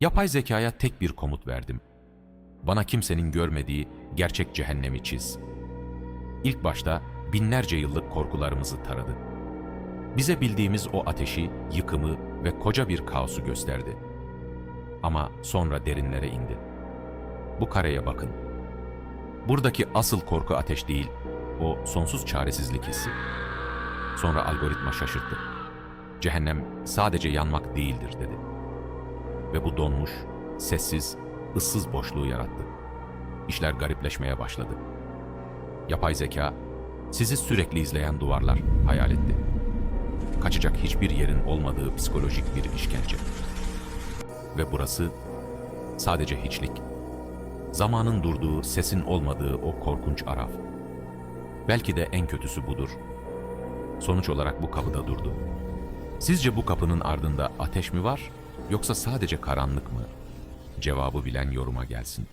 Yapay zekaya tek bir komut verdim. Bana kimsenin görmediği gerçek cehennemi çiz. İlk başta binlerce yıllık korkularımızı taradı. Bize bildiğimiz o ateşi, yıkımı ve koca bir kaosu gösterdi. Ama sonra derinlere indi. Bu kareye bakın. Buradaki asıl korku ateş değil, o sonsuz çaresizlik hissi. Sonra algoritma şaşırttı. Cehennem sadece yanmak değildir dedi. Ve bu donmuş, sessiz, ıssız boşluğu yarattı. İşler garipleşmeye başladı. Yapay zeka, sizi sürekli izleyen duvarlar hayal etti. Kaçacak hiçbir yerin olmadığı psikolojik bir işkence. Ve burası sadece hiçlik. Zamanın durduğu, sesin olmadığı o korkunç araf. Belki de en kötüsü budur. Sonuç olarak bu kapıda durdu. Sizce bu kapının ardında ateş mi var yoksa sadece karanlık mı? Cevabı bilen yoruma gelsin.